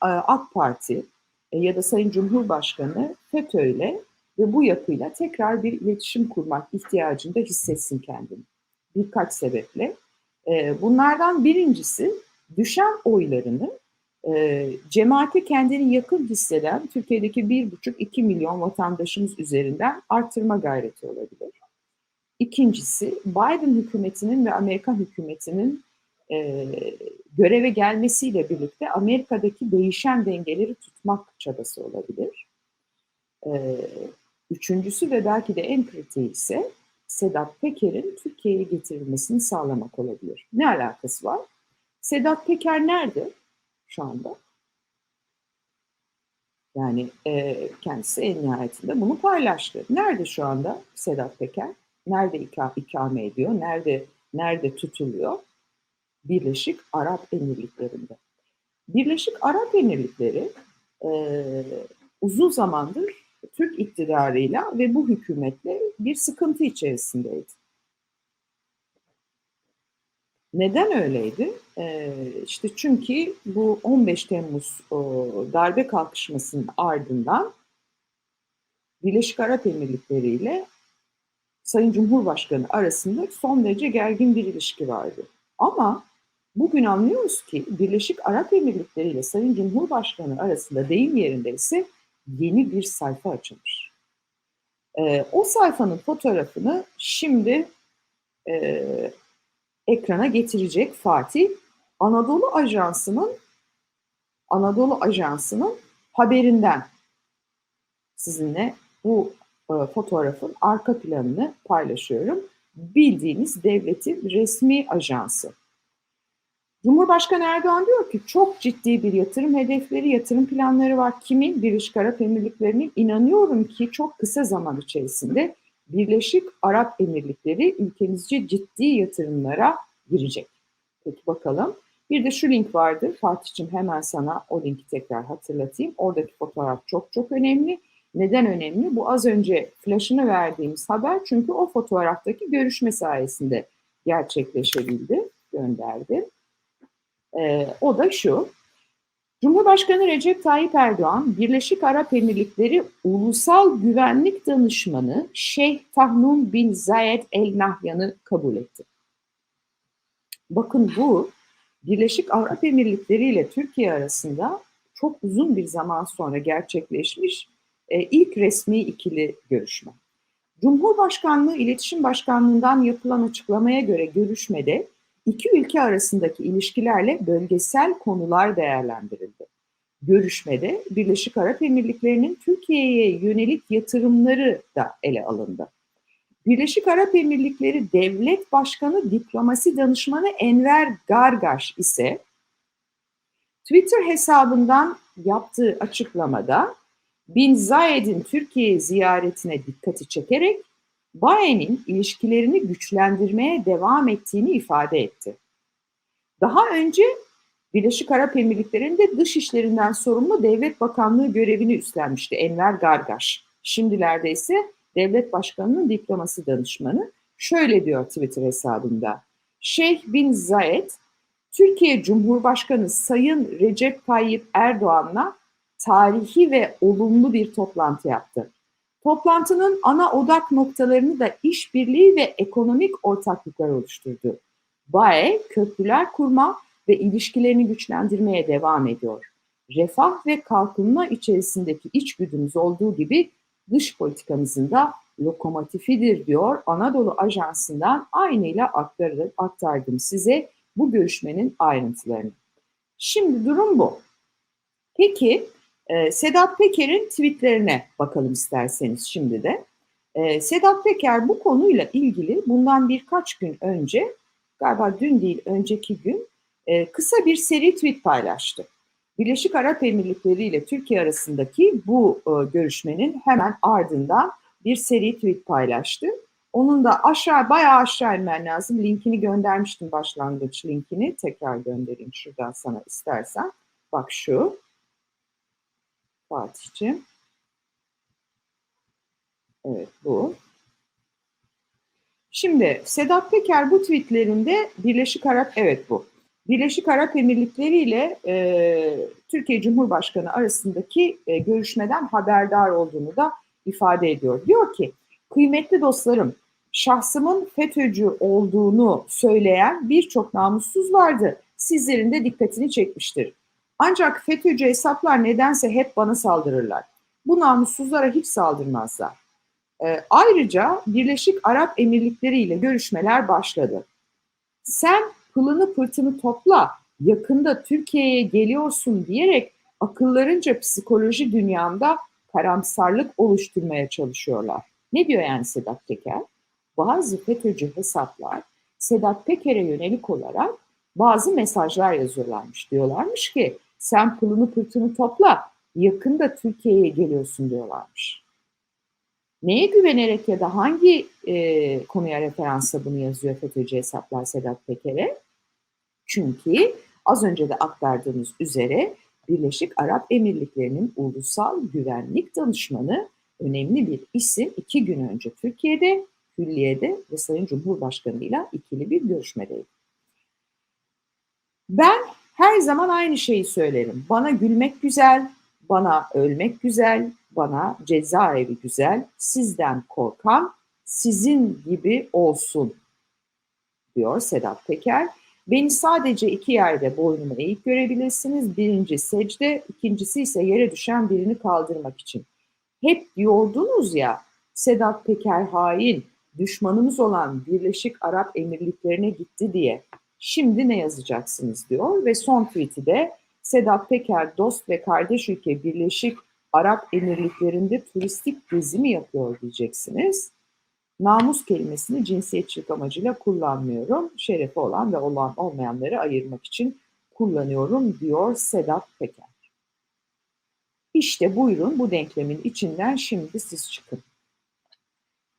AK Parti e, ya da Sayın Cumhurbaşkanı FETÖ'yle ve bu yapıyla tekrar bir iletişim kurmak ihtiyacında hissetsin kendini. Birkaç sebeple. E, bunlardan birincisi düşen oylarını e, cemaate kendini yakın hisseden Türkiye'deki 1,5-2 milyon vatandaşımız üzerinden arttırma gayreti olabilir. İkincisi Biden hükümetinin ve Amerikan hükümetinin e, göreve gelmesiyle birlikte Amerika'daki değişen dengeleri tutmak çabası olabilir. E, üçüncüsü ve belki de en kritiği ise Sedat Peker'in Türkiye'ye getirilmesini sağlamak olabilir. Ne alakası var? Sedat Peker nerede şu anda? Yani e, kendisi en nihayetinde bunu paylaştı. Nerede şu anda Sedat Peker? Nerede ikame ediyor? Nerede nerede tutuluyor? Birleşik Arap Emirlikleri'nde. Birleşik Arap Emirlikleri e, uzun zamandır Türk iktidarıyla ve bu hükümetle bir sıkıntı içerisindeydi. Neden öyleydi? Ee, işte çünkü bu 15 Temmuz o, darbe kalkışmasının ardından Birleşik Arap Emirlikleri ile Sayın Cumhurbaşkanı arasında son derece gergin bir ilişki vardı. Ama bugün anlıyoruz ki Birleşik Arap Emirlikleri ile Sayın Cumhurbaşkanı arasında deyim yerinde ise yeni bir sayfa açılmış. Ee, o sayfanın fotoğrafını şimdi e, ekrana getirecek Fatih Anadolu Ajansı'nın Anadolu Ajansı'nın haberinden sizinle bu e, fotoğrafın arka planını paylaşıyorum. Bildiğiniz devletin resmi ajansı. Cumhurbaşkanı Erdoğan diyor ki çok ciddi bir yatırım hedefleri, yatırım planları var. Kimin? Birleşik Arap Emirlikleri'nin inanıyorum ki çok kısa zaman içerisinde Birleşik Arap Emirlikleri ülkemizce ciddi yatırımlara girecek. Peki bakalım. Bir de şu link vardır. Fatih'cim hemen sana o linki tekrar hatırlatayım. Oradaki fotoğraf çok çok önemli. Neden önemli? Bu az önce flashını verdiğimiz haber çünkü o fotoğraftaki görüşme sayesinde gerçekleşebildi, gönderdi. Ee, o da şu. Cumhurbaşkanı Recep Tayyip Erdoğan, Birleşik Arap Emirlikleri Ulusal Güvenlik Danışmanı Şeyh Tahnun bin Zayed El Nahyan'ı kabul etti. Bakın bu Birleşik Arap Emirlikleri ile Türkiye arasında çok uzun bir zaman sonra gerçekleşmiş e, ilk resmi ikili görüşme. Cumhurbaşkanlığı İletişim Başkanlığı'ndan yapılan açıklamaya göre görüşmede iki ülke arasındaki ilişkilerle bölgesel konular değerlendirildi. Görüşmede Birleşik Arap Emirlikleri'nin Türkiye'ye yönelik yatırımları da ele alındı. Birleşik Arap Emirlikleri Devlet Başkanı Diplomasi Danışmanı Enver Gargaş ise Twitter hesabından yaptığı açıklamada Bin Zayed'in Türkiye ziyaretine dikkati çekerek Baye'nin ilişkilerini güçlendirmeye devam ettiğini ifade etti. Daha önce Birleşik Arap Emirlikleri'nde dış işlerinden sorumlu devlet bakanlığı görevini üstlenmişti Enver Gargaş. Şimdilerde ise devlet başkanının diplomasi danışmanı şöyle diyor Twitter hesabında. Şeyh bin Zayed, Türkiye Cumhurbaşkanı Sayın Recep Tayyip Erdoğan'la tarihi ve olumlu bir toplantı yaptı. Toplantının ana odak noktalarını da işbirliği ve ekonomik ortaklıklar oluşturdu. BAE, köprüler kurma ve ilişkilerini güçlendirmeye devam ediyor. Refah ve kalkınma içerisindeki içgüdümüz olduğu gibi dış politikamızın da lokomotifidir diyor Anadolu Ajansı'ndan aynıyla aktardım, size bu görüşmenin ayrıntılarını. Şimdi durum bu. Peki e, Sedat Peker'in tweetlerine bakalım isterseniz şimdi de. E, Sedat Peker bu konuyla ilgili bundan birkaç gün önce, galiba dün değil önceki gün e, kısa bir seri tweet paylaştı. Birleşik Arap Emirlikleri ile Türkiye arasındaki bu e, görüşmenin hemen ardından bir seri tweet paylaştı. Onun da aşağı bayağı aşağı inmen lazım. Linkini göndermiştim başlangıç linkini. Tekrar göndereyim şuradan sana istersen. Bak şu. Fatih'ciğim. Evet bu. Şimdi Sedat Peker bu tweetlerinde Birleşik Arap evet bu. Birleşik Arap Emirlikleri ile e, Türkiye Cumhurbaşkanı arasındaki e, görüşmeden haberdar olduğunu da ifade ediyor. Diyor ki, kıymetli dostlarım, şahsımın FETÖ'cü olduğunu söyleyen birçok namussuz vardı. Sizlerin de dikkatini çekmiştir. Ancak FETÖ'cü hesaplar nedense hep bana saldırırlar. Bu namussuzlara hiç saldırmazlar. E, ayrıca Birleşik Arap Emirlikleri ile görüşmeler başladı. Sen pılını pırtını topla, yakında Türkiye'ye geliyorsun diyerek akıllarınca psikoloji dünyamda karamsarlık oluşturmaya çalışıyorlar. Ne diyor yani Sedat Peker? Bazı FETÖ'cü hesaplar Sedat Peker'e yönelik olarak bazı mesajlar yazıyorlarmış. Diyorlarmış ki sen pılını pırtını topla, yakında Türkiye'ye geliyorsun diyorlarmış. Neye güvenerek ya da hangi e, konuya referansla bunu yazıyor FETÖ'cü hesaplar Sedat Peker'e? Çünkü az önce de aktardığımız üzere Birleşik Arap Emirlikleri'nin ulusal güvenlik danışmanı önemli bir isim iki gün önce Türkiye'de, Külliye'de ve Sayın Cumhurbaşkanı'yla ikili bir görüşmedeydi. Ben her zaman aynı şeyi söylerim. Bana gülmek güzel, bana ölmek güzel, bana cezaevi güzel, sizden korkan sizin gibi olsun diyor Sedat Peker. Beni sadece iki yerde boynumu eğik görebilirsiniz. Birinci secde, ikincisi ise yere düşen birini kaldırmak için. Hep diyordunuz ya Sedat Peker hain, düşmanımız olan Birleşik Arap Emirlikleri'ne gitti diye. Şimdi ne yazacaksınız diyor ve son tweet'i de Sedat Peker dost ve kardeş ülke Birleşik Arap Emirlikleri'nde turistik gezi mi yapıyor diyeceksiniz. Namus kelimesini cinsiyetçilik amacıyla kullanmıyorum. Şerefi olan ve olan olmayanları ayırmak için kullanıyorum diyor Sedat Peker. İşte buyurun bu denklemin içinden şimdi siz çıkın.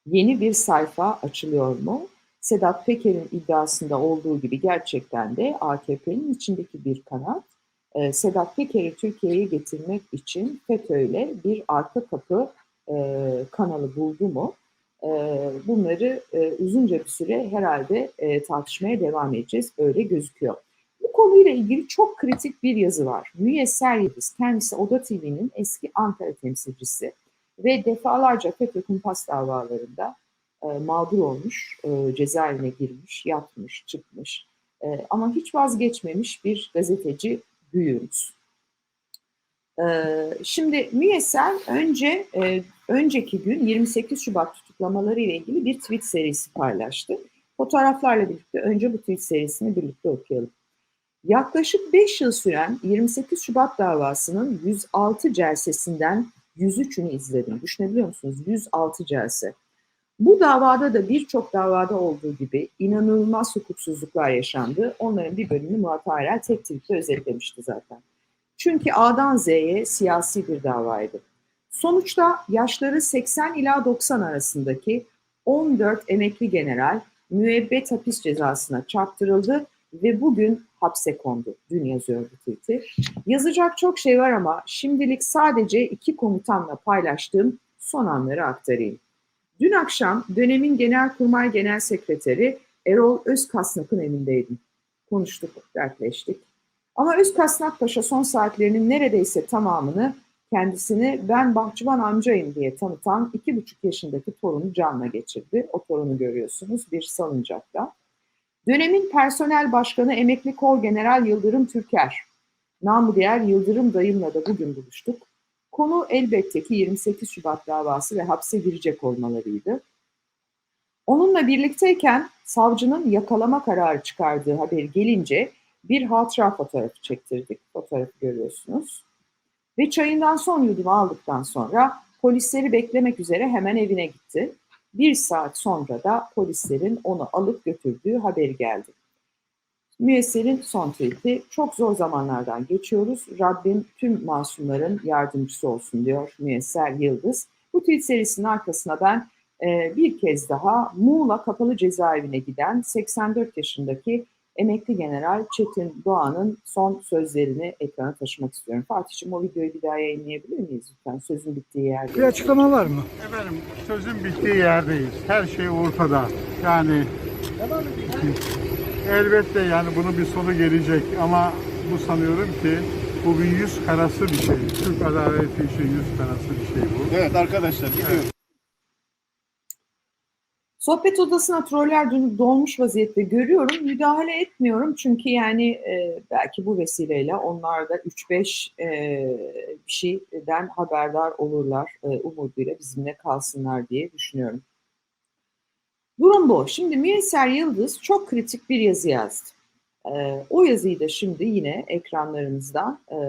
Yeni bir sayfa açılıyor mu? Sedat Peker'in iddiasında olduğu gibi gerçekten de AKP'nin içindeki bir kanat e, Sedat Peker'i Türkiye'ye getirmek için FETÖ'yle bir arka kapı e, kanalı buldu mu? E, bunları e, uzunca bir süre herhalde e, tartışmaya devam edeceğiz. Öyle gözüküyor. Bu konuyla ilgili çok kritik bir yazı var. Müyesser Yıldız, kendisi Oda TV'nin eski Ankara temsilcisi ve defalarca FETÖ kumpas davalarında e, mağdur olmuş, e, cezaevine girmiş, yatmış, çıkmış e, ama hiç vazgeçmemiş bir gazeteci büyüğümüz. Ee, şimdi Müyesser önce e, önceki gün 28 Şubat tutuklamaları ile ilgili bir tweet serisi paylaştı. Fotoğraflarla birlikte önce bu tweet serisini birlikte okuyalım. Yaklaşık 5 yıl süren 28 Şubat davasının 106 celsesinden 103'ünü izledim. Düşünebiliyor musunuz? 106 celse. Bu davada da birçok davada olduğu gibi inanılmaz hukuksuzluklar yaşandı. Onların bir bölümünü Murat Arel tek tweetle özetlemişti zaten. Çünkü A'dan Z'ye siyasi bir davaydı. Sonuçta yaşları 80 ila 90 arasındaki 14 emekli general müebbet hapis cezasına çarptırıldı ve bugün hapse kondu. Dün yazıyordu tweet'i. Yazacak çok şey var ama şimdilik sadece iki komutanla paylaştığım son anları aktarayım. Dün akşam dönemin Genelkurmay Genel Sekreteri Erol Özkasnak'ın evindeydim. Konuştuk, dertleştik. Ama Özkasnak Paşa son saatlerinin neredeyse tamamını kendisini ben Bahçıvan amcayım diye tanıtan iki buçuk yaşındaki torunu canla geçirdi. O torunu görüyorsunuz bir salıncakta. Dönemin personel başkanı emekli kol general Yıldırım Türker, namı diğer Yıldırım dayımla da bugün buluştuk. Konu elbette ki 28 Şubat davası ve hapse girecek olmalarıydı. Onunla birlikteyken savcının yakalama kararı çıkardığı haberi gelince bir hatıra fotoğrafı çektirdik. Fotoğrafı görüyorsunuz. Ve çayından son yudumu aldıktan sonra polisleri beklemek üzere hemen evine gitti. Bir saat sonra da polislerin onu alıp götürdüğü haberi geldi. Müesser'in son tweet'i çok zor zamanlardan geçiyoruz. Rabbim tüm masumların yardımcısı olsun diyor Müesser Yıldız. Bu tweet serisinin arkasına ben e, bir kez daha Muğla Kapalı Cezaevine giden 84 yaşındaki emekli general Çetin Doğan'ın son sözlerini ekrana taşımak istiyorum. Fatih'ciğim o videoyu bir daha yayınlayabilir miyiz lütfen? Sözün bittiği yerde. Bir açıklama var mı? Efendim sözün bittiği yerdeyiz. Her şey ortada. Yani Elbette yani bunun bir sonu gelecek ama bu sanıyorum ki bu bir yüz karası bir şey. Türk adaleti için yüz karası bir şey bu. Evet arkadaşlar gidiyoruz. Sohbet odasına troller dönüp dolmuş vaziyette görüyorum. Müdahale etmiyorum çünkü yani e, belki bu vesileyle onlar da 3-5 e, bir şeyden haberdar olurlar e, umuduyla bizimle kalsınlar diye düşünüyorum. Durum bu. Şimdi Müyesser Yıldız çok kritik bir yazı yazdı. E, o yazıyı da şimdi yine ekranlarımızdan e,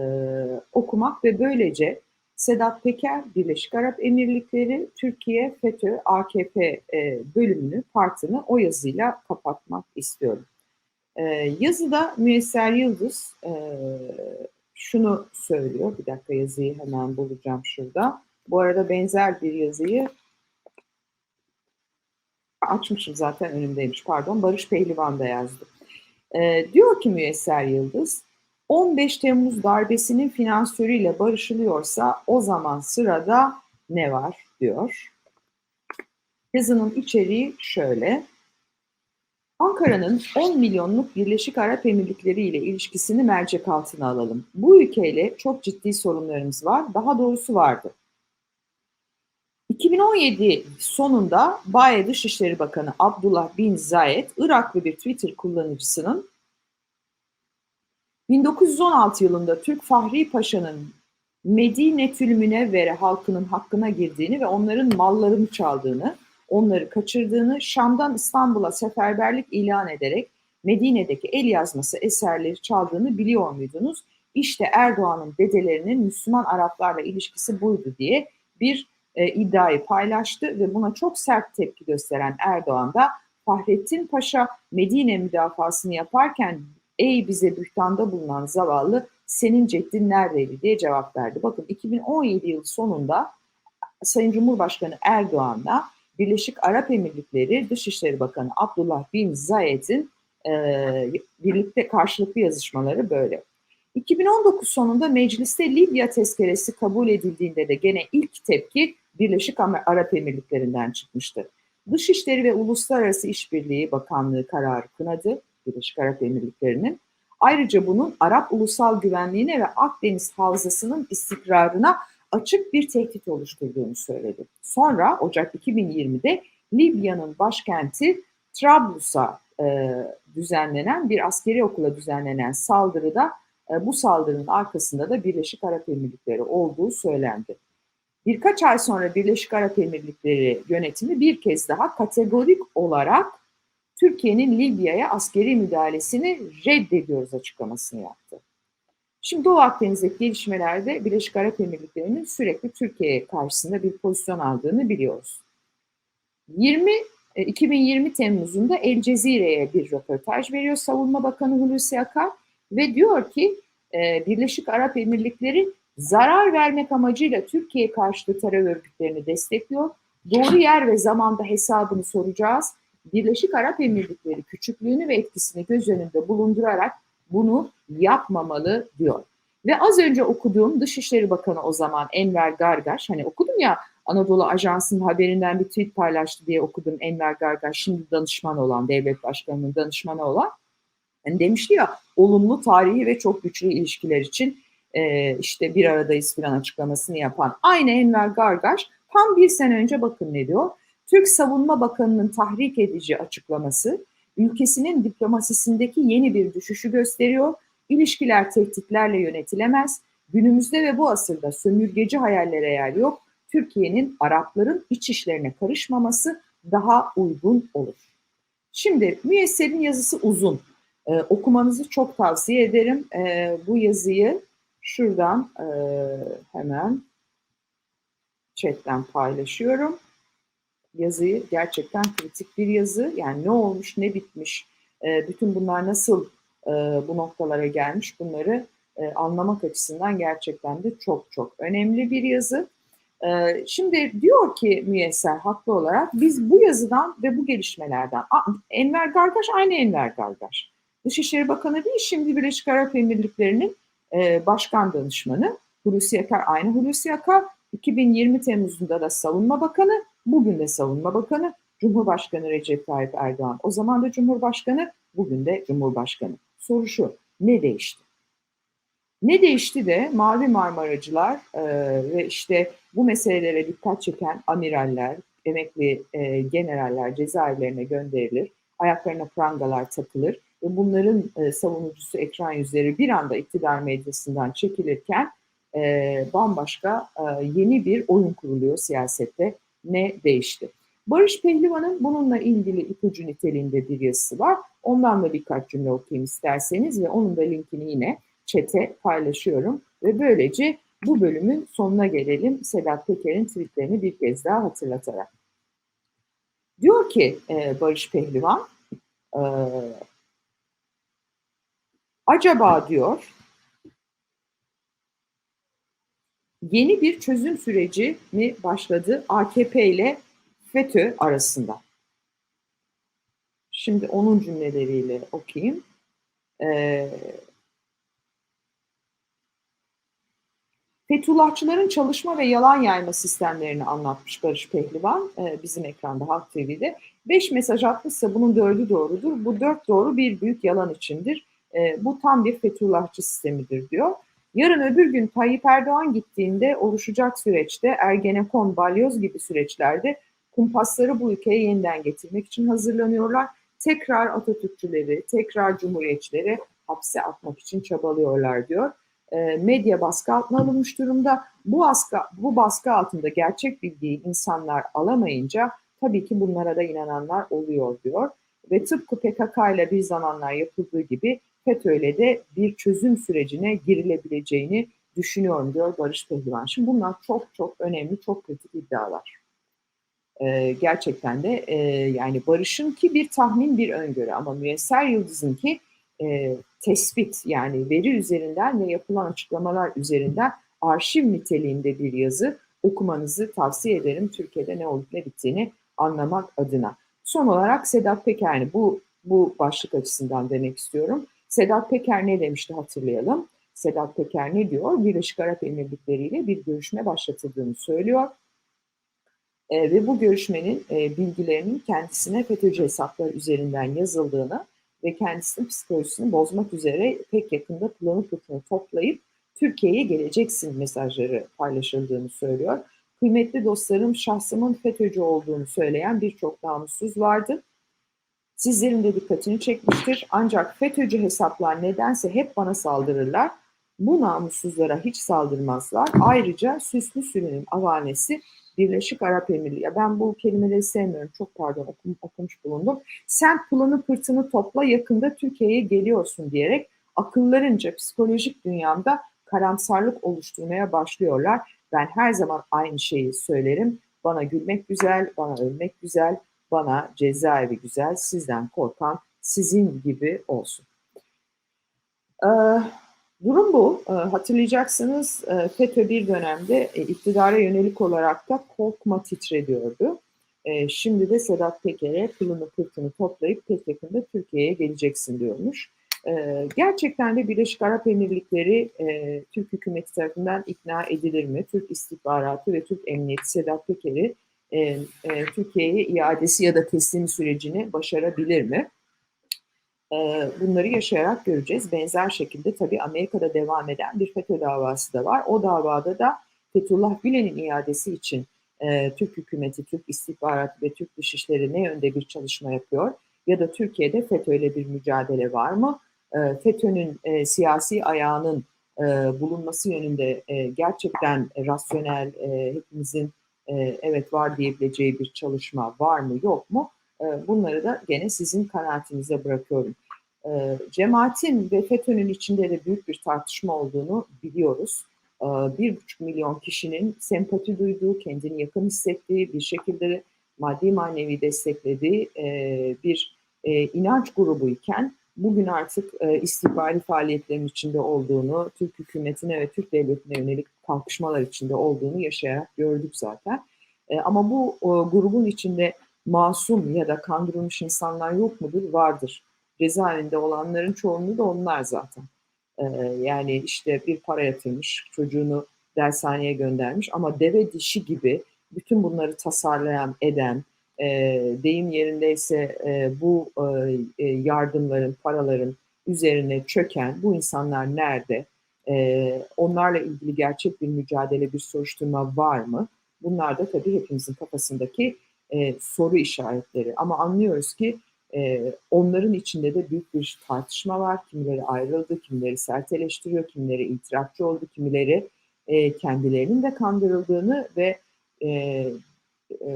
okumak ve böylece Sedat Peker, Birleşik Arap Emirlikleri, Türkiye, FETÖ, AKP e, bölümünü, partini o yazıyla kapatmak istiyorum. E, yazıda Müyesser Yıldız e, şunu söylüyor. Bir dakika yazıyı hemen bulacağım şurada. Bu arada benzer bir yazıyı açmışım zaten önümdeymiş pardon. Barış Pehlivan da yazdı. E, diyor ki Müyesser Yıldız, 15 Temmuz darbesinin finansörüyle barışılıyorsa o zaman sırada ne var diyor. Yazının içeriği şöyle. Ankara'nın 10 milyonluk Birleşik Arap Emirlikleri ile ilişkisini mercek altına alalım. Bu ülkeyle çok ciddi sorunlarımız var. Daha doğrusu vardı. 2017 sonunda Baye Dışişleri Bakanı Abdullah Bin Zayed, Iraklı bir Twitter kullanıcısının 1916 yılında Türk Fahri Paşa'nın Medine-tül Münevvere halkının hakkına girdiğini ve onların mallarını çaldığını, onları kaçırdığını, Şam'dan İstanbul'a seferberlik ilan ederek Medine'deki el yazması eserleri çaldığını biliyor muydunuz? İşte Erdoğan'ın dedelerinin Müslüman Araplarla ilişkisi buydu diye bir e, iddiayı paylaştı ve buna çok sert tepki gösteren Erdoğan da Fahrettin Paşa Medine müdafasını yaparken ey bize bühtanda bulunan zavallı senin ceddin neredeydi diye cevap verdi. Bakın 2017 yılı sonunda Sayın Cumhurbaşkanı Erdoğan'la Birleşik Arap Emirlikleri Dışişleri Bakanı Abdullah Bin Zayed'in e, birlikte karşılıklı yazışmaları böyle. 2019 sonunda mecliste Libya tezkeresi kabul edildiğinde de gene ilk tepki Birleşik Arap Emirlikleri'nden çıkmıştı. Dışişleri ve Uluslararası İşbirliği Bakanlığı kararı kınadı Birleşik Arap Emirlikleri'nin. Ayrıca bunun Arap ulusal güvenliğine ve Akdeniz havzasının istikrarına açık bir tehdit oluşturduğunu söyledi. Sonra Ocak 2020'de Libya'nın başkenti Trablus'a e, düzenlenen bir askeri okula düzenlenen saldırıda e, bu saldırının arkasında da Birleşik Arap Emirlikleri olduğu söylendi. Birkaç ay sonra Birleşik Arap Emirlikleri yönetimi bir kez daha kategorik olarak Türkiye'nin Libya'ya askeri müdahalesini reddediyoruz açıklamasını yaptı. Şimdi Doğu Akdeniz'deki gelişmelerde Birleşik Arap Emirlikleri'nin sürekli Türkiye karşısında bir pozisyon aldığını biliyoruz. 20 2020 Temmuz'unda El Cezire'ye bir röportaj veriyor Savunma Bakanı Hulusi Akar ve diyor ki Birleşik Arap Emirlikleri zarar vermek amacıyla Türkiye karşıtı terör örgütlerini destekliyor. Doğru yer ve zamanda hesabını soracağız. Birleşik Arap Emirlikleri küçüklüğünü ve etkisini göz önünde bulundurarak bunu yapmamalı diyor. Ve az önce okuduğum Dışişleri Bakanı o zaman Enver Gargaş, hani okudum ya Anadolu Ajansı'nın haberinden bir tweet paylaştı diye okudum Enver Gargaş, şimdi danışman olan, devlet başkanının danışmanı olan. Yani demişti ya olumlu tarihi ve çok güçlü ilişkiler için e, işte bir aradayız filan açıklamasını yapan aynı Enver Gargaş tam bir sene önce bakın ne diyor. Türk Savunma Bakanı'nın tahrik edici açıklaması ülkesinin diplomasisindeki yeni bir düşüşü gösteriyor. İlişkiler tehditlerle yönetilemez. Günümüzde ve bu asırda sömürgeci hayallere yer yok. Türkiye'nin Arapların iç işlerine karışmaması daha uygun olur. Şimdi Müyesser'in yazısı uzun. Ee, okumanızı çok tavsiye ederim. Ee, bu yazıyı şuradan e, hemen chatten paylaşıyorum yazıyı gerçekten kritik bir yazı. Yani ne olmuş, ne bitmiş, e, bütün bunlar nasıl e, bu noktalara gelmiş bunları e, anlamak açısından gerçekten de çok çok önemli bir yazı. E, şimdi diyor ki Müyesser haklı olarak biz bu yazıdan ve bu gelişmelerden, Enver Gargaş aynı Enver Gargaş. Dışişleri Bakanı değil şimdi Birleşik Arap Emirlikleri'nin e, başkan danışmanı Hulusi Akar aynı Hulusi Akar 2020 Temmuz'unda da Savunma Bakanı, bugün de Savunma Bakanı, Cumhurbaşkanı Recep Tayyip Erdoğan. O zaman da Cumhurbaşkanı bugün de Cumhurbaşkanı. Soru şu, ne değişti? Ne değişti de Mavi Marmaracılar e, ve işte bu meselelere dikkat çeken amiraller, emekli e, generaller cezaevlerine gönderilir, ayaklarına prangalar takılır bunların e, savunucusu ekran yüzleri bir anda iktidar medyasından çekilirken e, bambaşka e, yeni bir oyun kuruluyor siyasette. Ne değişti? Barış Pehlivan'ın bununla ilgili ipucu niteliğinde bir yazısı var. Ondan da birkaç cümle okuyayım isterseniz ve onun da linkini yine çete paylaşıyorum. Ve böylece bu bölümün sonuna gelelim Sedat Peker'in tweetlerini bir kez daha hatırlatarak. Diyor ki Barış Pehlivan, acaba diyor yeni bir çözüm süreci mi başladı AKP ile FETÖ arasında? Şimdi onun cümleleriyle okuyayım. Ee, Fethullahçıların çalışma ve yalan yayma sistemlerini anlatmış Barış Pehlivan e, bizim ekranda Halk TV'de. Beş mesaj atmışsa bunun dördü doğrudur. Bu dört doğru bir büyük yalan içindir. E, bu tam bir Fethullahçı sistemidir diyor. Yarın öbür gün Tayyip Erdoğan gittiğinde oluşacak süreçte Ergenekon, Balyoz gibi süreçlerde kumpasları bu ülkeye yeniden getirmek için hazırlanıyorlar. Tekrar Atatürkçüleri, tekrar Cumhuriyetçileri hapse atmak için çabalıyorlar diyor. E, medya baskı altına alınmış durumda. Bu baskı, bu baskı altında gerçek bilgiyi insanlar alamayınca tabii ki bunlara da inananlar oluyor diyor. Ve tıpkı PKK ile bir zamanlar yapıldığı gibi FETÖ'yle de bir çözüm sürecine girilebileceğini düşünüyorum diyor Barış Pehlivan. Şimdi bunlar çok çok önemli, çok kritik iddialar. Ee, gerçekten de e, yani Barış'ın ki bir tahmin, bir öngörü ama Müyesser Yıldız'ın ki e, tespit yani veri üzerinden ve yapılan açıklamalar üzerinden arşiv niteliğinde bir yazı okumanızı tavsiye ederim. Türkiye'de ne olup ne bittiğini anlamak adına. Son olarak Sedat Peker'ni bu bu başlık açısından demek istiyorum. Sedat Peker ne demişti hatırlayalım. Sedat Peker ne diyor? Birleşik Arap Emirlikleri ile bir görüşme başlatıldığını söylüyor. E, ve bu görüşmenin e, bilgilerinin kendisine FETÖ'cü hesaplar üzerinden yazıldığını ve kendisinin psikolojisini bozmak üzere pek yakında planı pıtını toplayıp Türkiye'ye geleceksin mesajları paylaşıldığını söylüyor. Kıymetli dostlarım şahsımın FETÖ'cü olduğunu söyleyen birçok namussuz vardı. Sizlerin de dikkatini çekmiştir. Ancak FETÖ'cü hesaplar nedense hep bana saldırırlar. Bu namussuzlara hiç saldırmazlar. Ayrıca süslü sürünün avanesi Birleşik Arap Emirliği. Ben bu kelimeleri sevmiyorum. Çok pardon okum, okumuş bulundum. Sen pılını pırtını topla yakında Türkiye'ye geliyorsun diyerek akıllarınca psikolojik dünyamda karamsarlık oluşturmaya başlıyorlar. Ben her zaman aynı şeyi söylerim. Bana gülmek güzel, bana ölmek güzel, bana cezaevi güzel, sizden korkan sizin gibi olsun. Ee, durum bu. Ee, hatırlayacaksınız e, FETÖ bir dönemde e, iktidara yönelik olarak da korkma titre diyordu. E, şimdi de Sedat Peker'e pılını pırtını toplayıp pek yakında Türkiye'ye geleceksin diyormuş. E, gerçekten de Birleşik Arap Emirlikleri e, Türk hükümeti tarafından ikna edilir mi? Türk istihbaratı ve Türk emniyeti Sedat Peker'i e, e, Türkiye'ye iadesi ya da teslimi sürecini başarabilir mi? E, bunları yaşayarak göreceğiz. Benzer şekilde tabii Amerika'da devam eden bir FETÖ davası da var. O davada da Fethullah Gülen'in iadesi için e, Türk hükümeti, Türk istihbaratı ve Türk dışişleri ne yönde bir çalışma yapıyor? Ya da Türkiye'de FETÖ ile bir mücadele var mı? E, FETÖ'nün e, siyasi ayağının e, bulunması yönünde e, gerçekten rasyonel, e, hepimizin e, evet var diyebileceği bir çalışma var mı yok mu? E, bunları da gene sizin kanaatinize bırakıyorum. E, cemaatin ve FETÖ'nün içinde de büyük bir tartışma olduğunu biliyoruz. E, bir buçuk milyon kişinin sempati duyduğu, kendini yakın hissettiği, bir şekilde maddi manevi desteklediği e, bir e, inanç grubu iken bugün artık e, istihbari faaliyetlerin içinde olduğunu, Türk hükümetine ve Türk devletine yönelik kalkışmalar içinde olduğunu yaşayarak gördük zaten. E, ama bu o, grubun içinde masum ya da kandırılmış insanlar yok mudur? Vardır. Cezaevinde olanların çoğunluğu da onlar zaten. E, yani işte bir para yatırmış, çocuğunu dershaneye göndermiş ama deve dişi gibi bütün bunları tasarlayan, eden, e, deyim yerindeyse e, bu e, yardımların, paraların üzerine çöken bu insanlar nerede? E, onlarla ilgili gerçek bir mücadele, bir soruşturma var mı? Bunlar da tabii hepimizin kafasındaki e, soru işaretleri. Ama anlıyoruz ki e, onların içinde de büyük bir tartışma var. Kimileri ayrıldı, kimileri sert eleştiriyor, kimileri itirafçı oldu, kimileri e, kendilerinin de kandırıldığını ve e, e,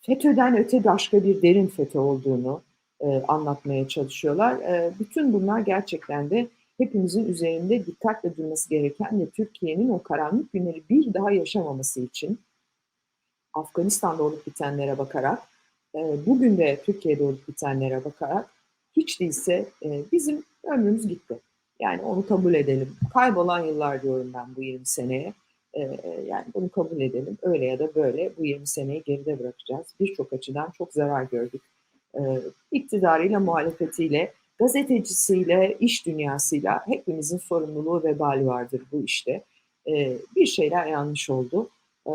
FETÖ'den öte başka bir derin FETÖ olduğunu e, anlatmaya çalışıyorlar. E, bütün bunlar gerçekten de hepimizin üzerinde dikkatle durması gereken ve Türkiye'nin o karanlık günleri bir daha yaşamaması için Afganistan'da olup bitenlere bakarak, e, bugün de Türkiye'de olup bitenlere bakarak hiç değilse e, bizim ömrümüz gitti. Yani onu kabul edelim. Kaybolan yıllar diyorum ben bu 20 seneye. E, yani bunu kabul edelim. Öyle ya da böyle bu 20 seneyi geride bırakacağız. Birçok açıdan çok zarar gördük. E, iktidarıyla, muhalefetiyle, gazetecisiyle, iş dünyasıyla hepimizin sorumluluğu vebali vardır bu işte. E, bir şeyler yanlış oldu. E,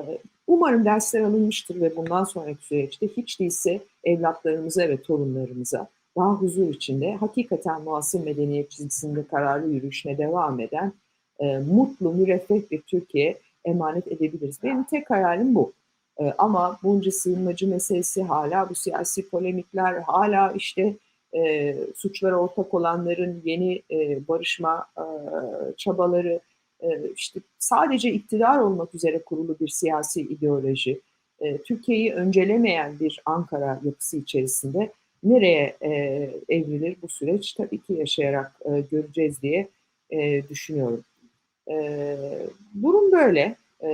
umarım dersler alınmıştır ve bundan sonraki süreçte hiç değilse evlatlarımıza ve torunlarımıza daha huzur içinde hakikaten muasır medeniyet çizgisinde kararlı yürüyüşüne devam eden e, mutlu, müreffeh bir Türkiye emanet edebiliriz. Benim tek hayalim bu. E, ama bunca sığınmacı meselesi, hala bu siyasi polemikler, hala işte e, suçlara ortak olanların yeni e, barışma e, çabaları, e, işte sadece iktidar olmak üzere kurulu bir siyasi ideoloji, e, Türkiye'yi öncelemeyen bir Ankara yapısı içerisinde nereye e, evrilir bu süreç tabii ki yaşayarak e, göreceğiz diye e, düşünüyorum. E, durum böyle. E,